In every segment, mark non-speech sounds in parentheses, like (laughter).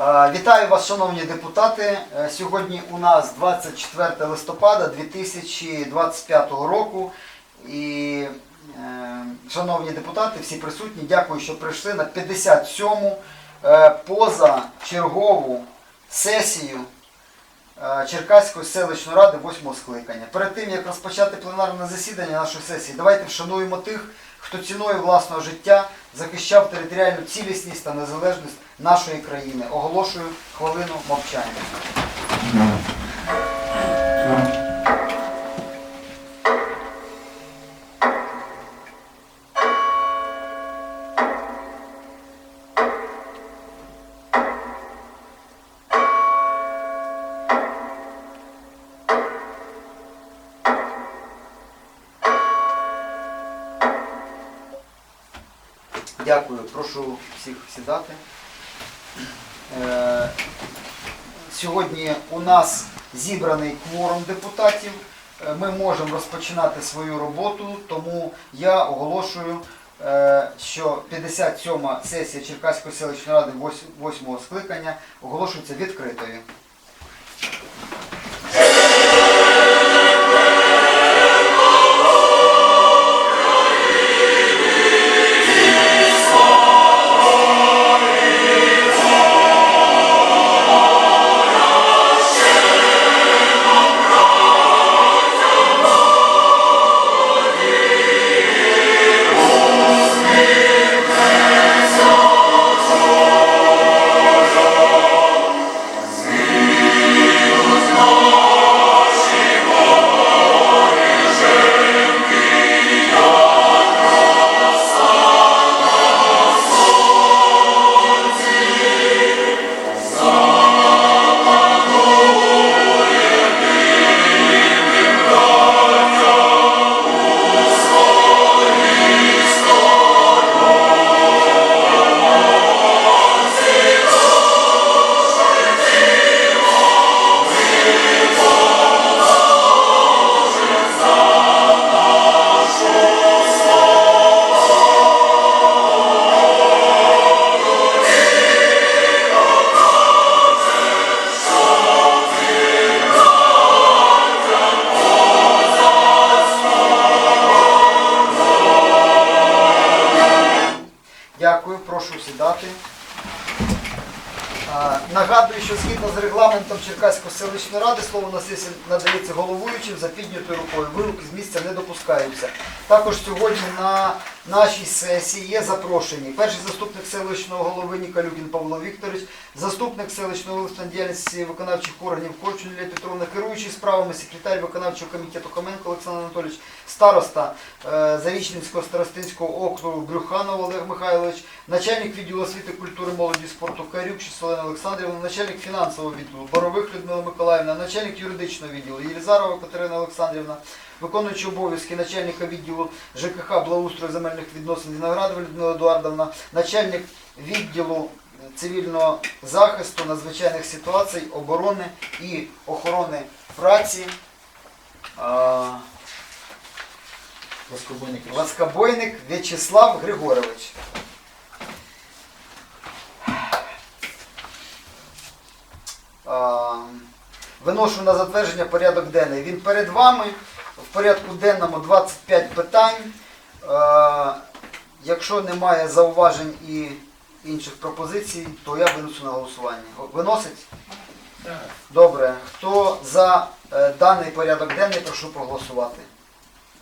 Е, Вітаю вас, шановні депутати. Е, Сьогодні у нас 24 листопада 2025 року. І, е, шановні депутати, всі присутні, дякую, що прийшли на 57-му е, позачергову сесію Черкаської селищної ради 8 скликання. Перед тим, як розпочати пленарне засідання нашої сесії, давайте вшануємо тих, хто ціною власного життя захищав територіальну цілісність та незалежність нашої країни. Оголошую хвилину мовчання. Дякую, прошу всіх сідати. Е, Сьогодні у нас зібраний кворум депутатів. Е, Ми можемо розпочинати свою роботу, тому я оголошую, е, що 57-ма сесія Черкаської селищної ради 8-го скликання оголошується відкритою. Дякую, прошу сідати. Нагадую, що згідно з регламентом Черкаської селищної ради слово на сесії надається головуючим за піднятою рукою. Вируки з місця не допускаються. Також сьогодні на нашій сесії є запрошені. Перший заступник селищного голови Нікалюкін Павло Вікторович, заступник селищного голови діяльності виконавчих органів Корчун Лілія Петровна, керуючий справами секретар виконавчого комітету Хоменко Олександр Анатолійович, староста е, Зарічненського старостинського округу Брюханов Олег Михайлович, начальник відділу освіти, культури, молоді спорту Карюк Олена Олександрівна, начальник фінансового відділу Борових Людмила Миколаївна, начальник юридичного відділу Єлізарова Катерина Олександрівна, виконуючий обов'язки начальника відділу ЖКХ благоустрою земельних відносин Виноградова Людмила Едуардовна, начальник відділу цивільного захисту, надзвичайних ситуацій, оборони і охорони праці. а, Воскобойник. Воскобойник В'ячеслав Григорович. Виношу на затвердження порядок денний. Він перед вами. В порядку денному 25 питань. А, Якщо немає зауважень і інших пропозицій, то я винесу на голосування. Виносить? Добре. Хто за е, даний порядок денний, прошу проголосувати.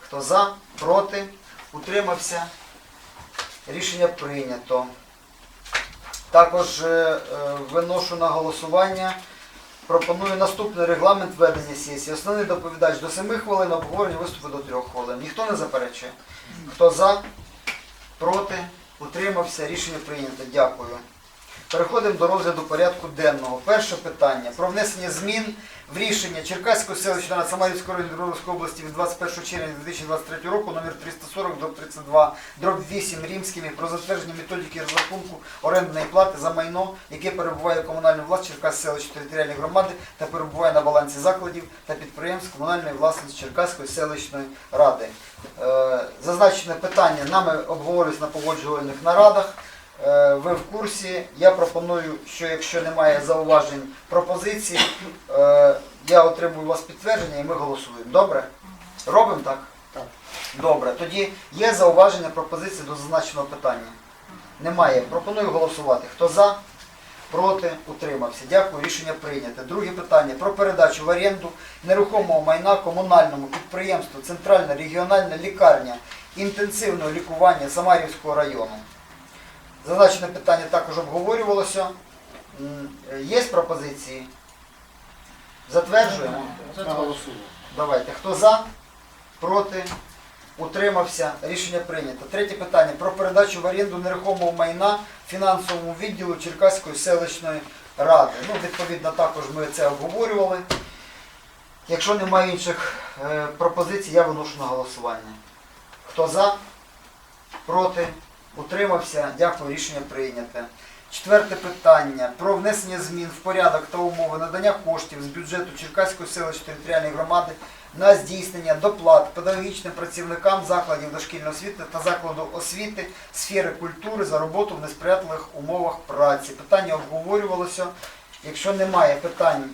Хто за, проти, утримався. Рішення прийнято. Також е, е, виношу на голосування. Пропоную наступний регламент ведення сесії. Основний доповідач до 7 хвилин, обговорення виступи до 3 хвилин. Ніхто не заперечує. Хто за, проти, утримався. Рішення прийнято. Дякую. Переходимо до розгляду порядку денного. Перше питання про внесення змін в рішення Черкаської селищної ради Самарівської Дніпровської області від 21 червня 2023 року номер 340 дроб 32 дроб 8 римськими про затвердження методики розрахунку орендної плати за майно, яке перебуває в комунальній власності Черкаської селищної територіальної громади та перебуває на балансі закладів та підприємств комунальної власності Черкаської селищної ради. Е, Зазначене питання нами обговорюється на погоджувальних нарадах. Е, ви в курсі. Я пропоную, що якщо немає зауважень пропозицій, е, я отримую у вас підтвердження і ми голосуємо. Добре? Робимо так? Так. Добре. Тоді є зауваження пропозиції до зазначеного питання. Немає. Пропоную голосувати. Хто за? Проти? Утримався. Дякую. Рішення прийнято. Друге питання про передачу в оренду нерухомого майна комунальному підприємству Центральна регіональна лікарня інтенсивного лікування Самарівського району. Зазначене питання також обговорювалося. Е, Є пропозиції? Затверджуємо. Наголосуємо. Давайте. Хто за? Проти? Утримався. Рішення прийнято. Третє питання про передачу в оренду нерухомого майна фінансовому відділу Черкаської селищної ради. Ну, відповідно, також ми це обговорювали. Якщо немає інших е, пропозицій, я виношу на голосування. Хто за? Проти? Утримався. Дякую, рішення прийняте. Четверте питання про внесення змін в порядок та умови надання коштів з бюджету Черкаської селищної територіальної громади на здійснення доплат педагогічним працівникам закладів дошкільної освіти та закладу освіти сфери культури за роботу в несприятливих умовах праці. Питання обговорювалося. Якщо немає питань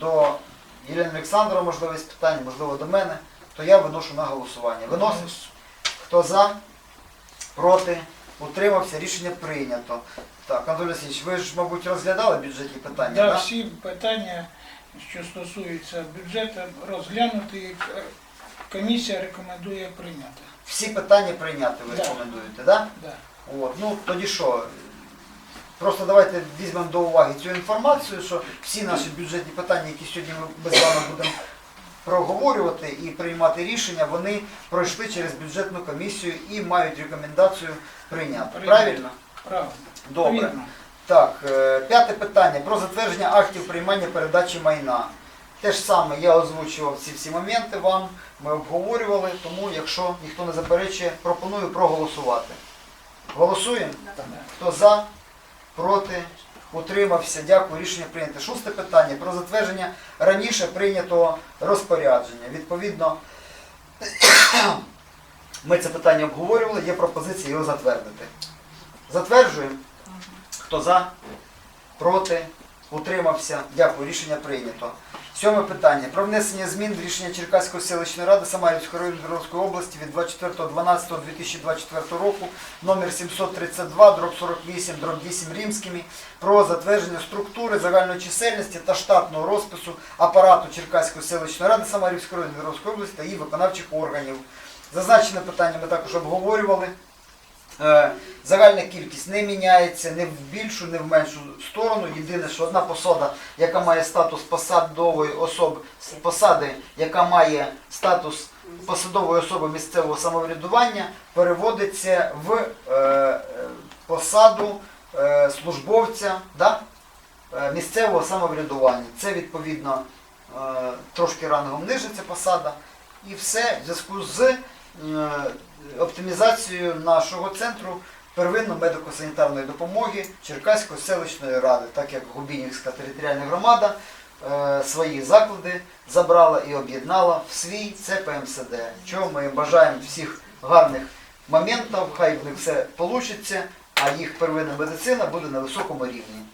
до Єлени Олександрова, можливо, є питання, можливо, до мене, то я виношу на голосування. Виносиш? Хто за? Проти? Утримався? Рішення прийнято. Так, Анатолій Васильович, ви ж, мабуть, розглядали бюджетні питання, Да, так? всі питання, що стосуються бюджету, розглянути. і Комісія рекомендує прийняти. Всі питання прийняти ви Да. рекомендуєте, так? Да. От, ну тоді що? Просто давайте візьмемо до уваги цю інформацію, що всі наші бюджетні питання, які сьогодні ми з вами будемо проговорювати і приймати рішення, вони пройшли через бюджетну комісію і мають рекомендацію прийняти. Правильно? Правильно. Добре. Так, е, п'яте питання про затвердження актів приймання передачі майна. Те ж саме я озвучував ці всі моменти вам, ми обговорювали, тому якщо ніхто не заперечує, пропоную проголосувати. Голосуємо? Хто за, проти, утримався. Дякую, рішення прийнято. Шосте питання про затвердження раніше прийнятого розпорядження. Відповідно, (coughs) ми це питання обговорювали, є пропозиція його затвердити. Затверджуємо. Хто за, проти, утримався. Дякую, рішення прийнято. Сьоме питання. Про внесення змін в рішення Черкаської селищної ради Самарівської району Дніпровської області від 24.12.2024 року номер 732 дроб 48 дроб 8 римськими про затвердження структури загальної чисельності та штатного розпису апарату Черкаської селищної ради Самарівської району Дніпровської області та її виконавчих органів. Зазначене питання ми також обговорювали. Е, Загальна кількість не міняється ні в більшу, ні в меншу сторону. Єдине, що одна посада, яка має статус посадової особи, посади, яка має статус посадової особи місцевого самоврядування, переводиться в е, посаду е, службовця да? е, місцевого самоврядування. Це відповідно е, трошки рангом ниже ця посада. І все в зв'язку з е, оптимізацією нашого центру первинної медико-санітарної допомоги Черкаської селищної ради, так як Губінівська територіальна громада е, свої заклади забрала і об'єднала в свій ЦПМСД. Чого ми бажаємо всіх гарних моментів, хай в них все вийде, а їх первинна медицина буде на високому рівні.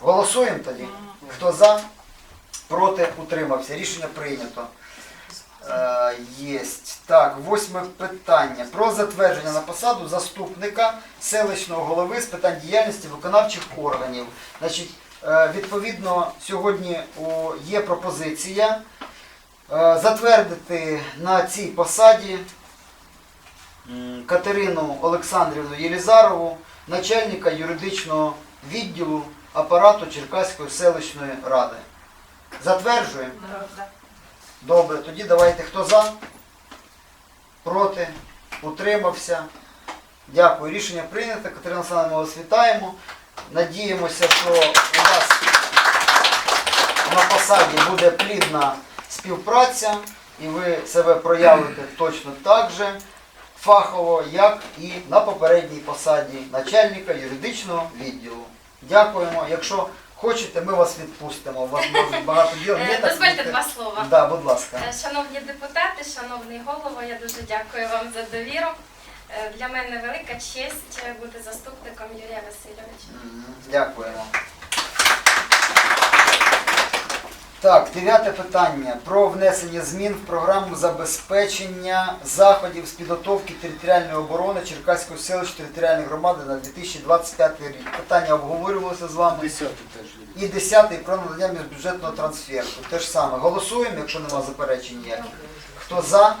Голосуємо тоді. Хто за, проти, утримався. Рішення прийнято. Е, Єсть. Так, восьме питання. Про затвердження на посаду заступника селищного голови з питань діяльності виконавчих органів. Значить, е, відповідно, сьогодні є пропозиція е, затвердити на цій посаді Катерину Олександрівну Єлізарову, начальника юридичного відділу апарату Черкаської селищної ради. Затверджуємо. Добре, тоді давайте хто за? Проти? Утримався? Дякую. Рішення прийнято. Катерина Олександровна, вас вітаємо. Надіємося, що у вас на посаді буде плідна співпраця і ви себе проявите точно так же фахово, як і на попередній посаді начальника юридичного відділу. Дякуємо. Якщо хочете, ми вас відпустимо. У вас може багато діл. Е, так Дозвольте два слова. Да, будь ласка. Е, Шановні депутати, шановний голово, я дуже дякую вам за довіру. Е, Для мене велика честь бути заступником Юрія Васильовича. Дякую Дякуємо. Так, дев'яте питання про внесення змін в програму забезпечення заходів з підготовки територіальної оборони Черкаської селища територіальної громади на 2025 рік. Питання обговорювалося з вами. Десятий теж. І десятий про надання міжбюджетного трансферту. Те ж саме. Голосуємо, якщо нема заперечень ніяких. Хто за,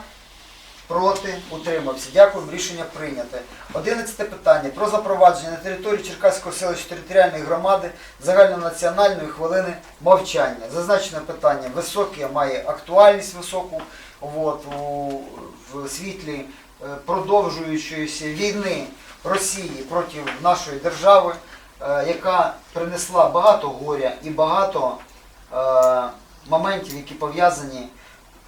проти, утримався. Дякую, рішення прийняте. Одинадцяте питання про запровадження на території Черкаського селища територіальної громади загальнонаціональної хвилини мовчання. Зазначене питання високе, має актуальність високу от, у, в світлі е, продовжуючоїся війни Росії проти нашої держави, е, яка принесла багато горя і багато е, моментів, які пов'язані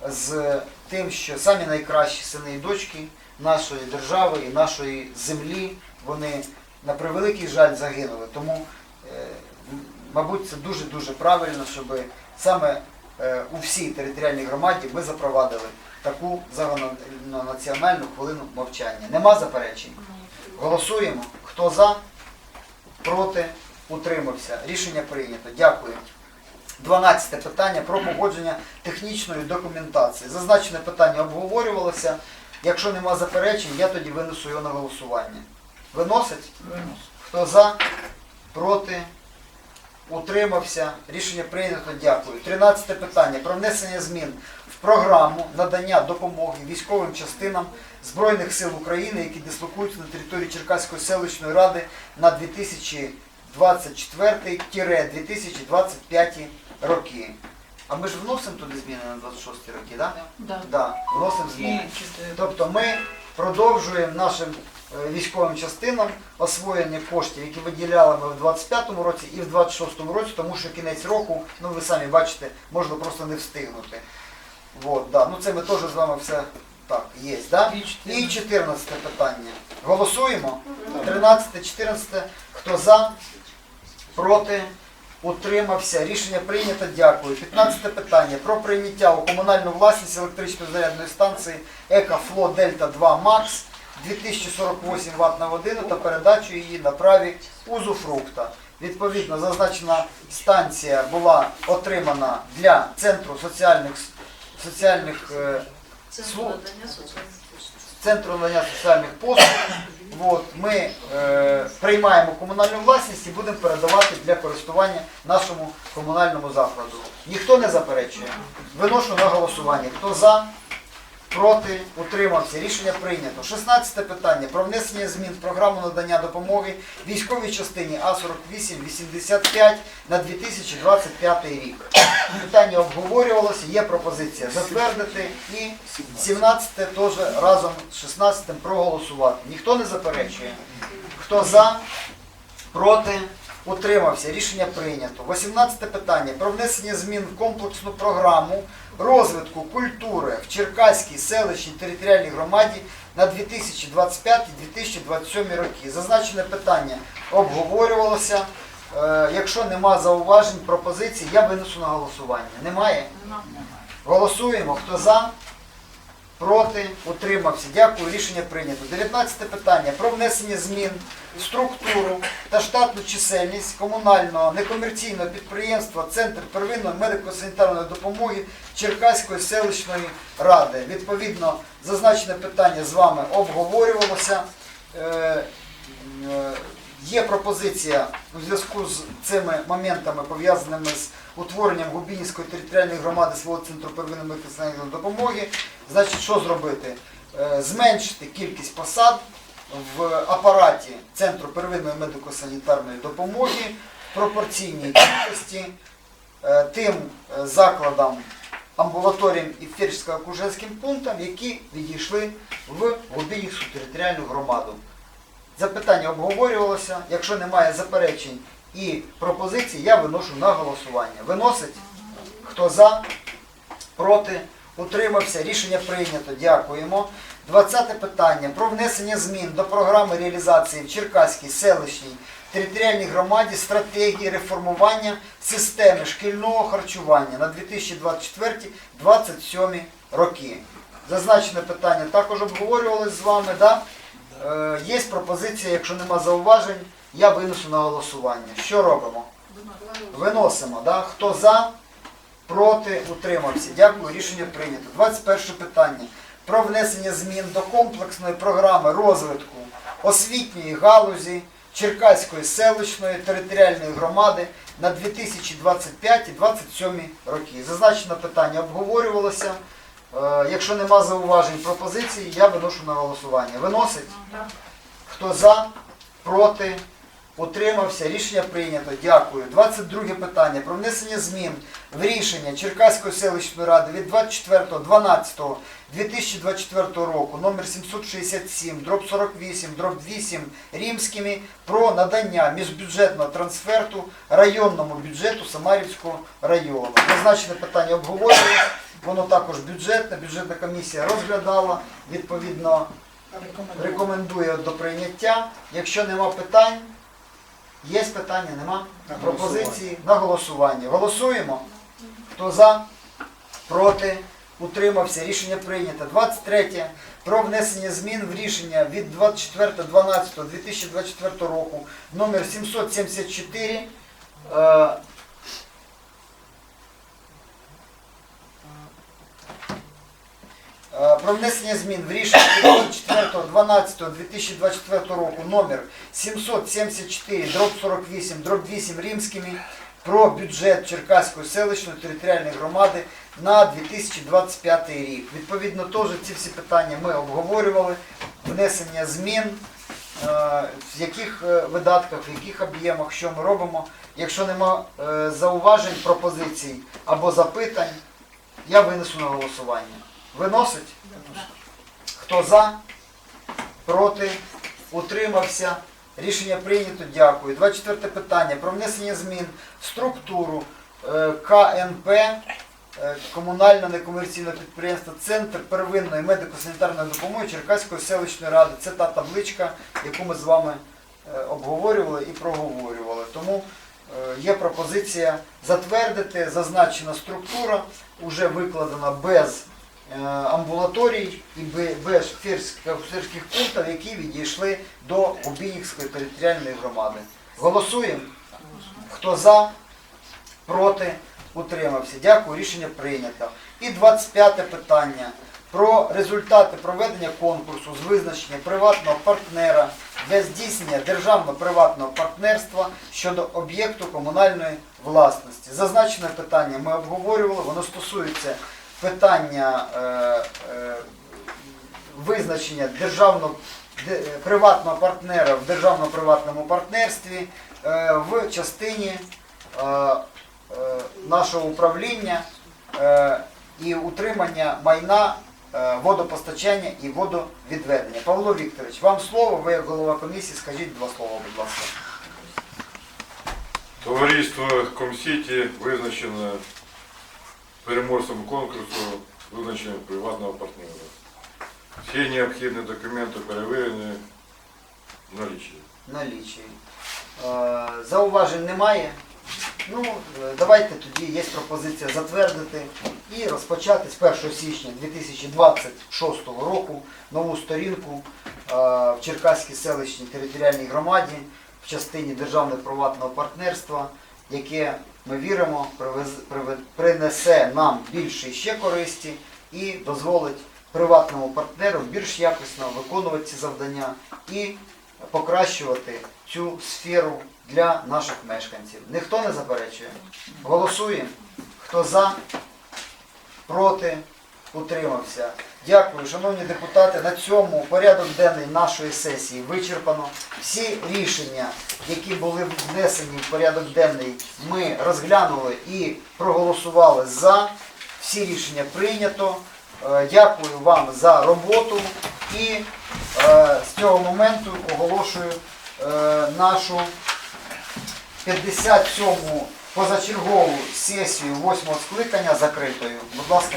з тим, що самі найкращі сини і дочки нашої держави і нашої землі, вони на превеликий жаль загинули. Тому, е, мабуть, це дуже-дуже правильно, щоб саме е, у всій територіальній громаді ми запровадили таку загальнонаціональну хвилину мовчання. Нема заперечень? Голосуємо. Хто за? Проти? Утримався. Рішення прийнято. Дякую. 12 питання про погодження технічної документації. Зазначене питання обговорювалося. Якщо нема заперечень, я тоді винесу його на голосування. Виносить? Винос. Хто за? Проти? Утримався. Рішення прийнято. Дякую. 13 питання про внесення змін в програму надання допомоги військовим частинам Збройних сил України, які дислокуються на території Черкаської селищної ради на 2024-2025 роки. А ми ж вносимо туди зміни на 26 роки, так? Да. Да, вносимо зміни. Тобто ми продовжуємо нашим е, військовим частинам освоєння коштів, які виділяли ми в 25-му році і в 26-му році, тому що кінець року, ну ви самі бачите, можна просто не встигнути. Вот, да. Ну це ми теж з вами все так, є, да? І 14 питання. Голосуємо? 13, 14. Хто за? Проти? Утримався. Рішення прийнято. Дякую. 15 питання. Про прийняття у комунальну власність електричної зарядної станції Екофло Дельта 2 Макс 2048 Вт на годину та передачу її на праві узуфрукта. Відповідно, зазначена станція була отримана для Центру соціальних, соціальних е, Центру надання соціальних послуг. От, ми е, приймаємо комунальну власність і будемо передавати для користування нашому комунальному закладу. Ніхто не заперечує. Виношу на голосування. Хто за, проти, утримався. Рішення прийнято. 16 питання про внесення змін в програму надання допомоги військовій частині А4885 на 2025 рік. Питання обговорювалося, є пропозиція затвердити і 17 теж разом з 16 проголосувати. Ніхто не заперечує. Хто за, проти, утримався. Рішення прийнято. 18 питання про внесення змін в комплексну програму розвитку культури в Черкаській селищній територіальній громаді на 2025-2027 роки. Зазначене питання обговорювалося. Е, Якщо нема зауважень, пропозицій, я винесу на голосування. Немає? Голосуємо. Хто за? Проти? Утримався. Дякую. Рішення прийнято. 19 питання. Про внесення змін в структуру та штатну чисельність комунального некомерційного підприємства Центр первинної медико-санітарної допомоги Черкаської селищної ради. Відповідно, зазначене питання з вами обговорювалося. Є пропозиція у зв'язку з цими моментами, пов'язаними з утворенням Губінської територіальної громади свого центру первинної медико-санітарної допомоги. Значить, що зробити? Е, Зменшити кількість посад в апараті Центру первинної медико-санітарної допомоги в пропорційній кількості е, тим е, закладам, амбулаторіям і фельдшерсько-акушерським пунктам, які відійшли в Губінську територіальну громаду. Запитання обговорювалося. Якщо немає заперечень і пропозицій, я виношу на голосування. Виносить? Хто за? Проти? Утримався. Рішення прийнято. Дякуємо. 20 питання про внесення змін до програми реалізації в Черкаській селищній територіальній громаді стратегії реформування системи шкільного харчування на 2024-2027 роки. Зазначене питання також обговорювалось з вами, да? Е, є пропозиція, якщо нема зауважень, я винесу на голосування. Що робимо? Виносимо. Да? Хто за, проти, утримався. Дякую, рішення прийнято. 21 питання. Про внесення змін до комплексної програми розвитку освітньої галузі Черкаської селищної територіальної громади на 2025-2027 роки. Зазначено питання обговорювалося. Е, Якщо нема зауважень пропозицій, я виношу на голосування. Виносить? Хто за, проти, утримався, рішення прийнято. Дякую. 22 питання про внесення змін в рішення Черкаської селищної ради від 24.12.2024 року номер 767 дроб 48 дроб 8 римськими про надання міжбюджетного трансферту районному бюджету Самарівського району. Зазначене питання обговорювалось, воно також бюджетне, бюджетна комісія розглядала, відповідно рекомендує до прийняття. Якщо нема питань, є питання, нема На пропозиції на голосування. Голосуємо. Хто за, проти, утримався. Рішення прийнято. 23. Про внесення змін в рішення від 24.12.2024 року номер 774. е, Е, Про внесення змін в рішення 4.12.2024 року номер 774 дроб 48 дроб 8 римськими про бюджет Черкаської селищної територіальної громади на 2025 рік. Відповідно, теж ці всі питання ми обговорювали. Внесення змін, е, в яких е, видатках, в яких об'ємах, що ми робимо. Якщо нема е, зауважень, пропозицій або запитань, я винесу на голосування. Виносить? Хто за? Проти? Утримався? Рішення прийнято. Дякую. 24 питання. Про внесення змін в структуру е, КНП е, комунальне некомерційне підприємство Центр первинної медико-санітарної допомоги Черкаської селищної ради. Це та табличка, яку ми з вами е, обговорювали і проговорювали. Тому є пропозиція затвердити зазначена структура, вже викладена без амбулаторій і без ферських пунктів, які відійшли до Губінівської територіальної громади. Голосуємо. Хто за, проти, утримався. Дякую, рішення прийнято. І 25 питання про результати проведення конкурсу з визначення приватного партнера для здійснення державно-приватного партнерства щодо об'єкту комунальної власності. Зазначене питання ми обговорювали, воно стосується питання е, е, визначення державно де- е, приватного партнера в державно-приватному партнерстві е, в частині нашого управління і утримання майна водопостачання і водовідведення. Павло Вікторович, вам слово, ви як голова комісії, скажіть два слова, будь ласка. Товариство Комсіті визначено переможцем конкурсу визначення приватного партнера. Всі необхідні документи перевірені в налічі. Е, Зауважень немає. Ну, е, давайте тоді є пропозиція затвердити і розпочати з 1 січня 2026 року нову сторінку е, в Черкаській селищній територіальній громаді в частині державно-приватного партнерства, яке ми віримо принесе нам більше ще користі і дозволить приватному партнеру більш якісно виконувати ці завдання і покращувати цю сферу для наших мешканців. Ніхто не заперечує. Голосуємо. Хто за, проти, утримався. Дякую, шановні депутати. На цьому порядок денний нашої сесії вичерпано. Всі рішення, які були внесені в порядок денний, ми розглянули і проголосували за. Всі рішення прийнято. Е, Дякую вам за роботу і е, з цього моменту оголошую е, нашу 57-му позачергову сесію 8-го скликання закритою. Будь ласка,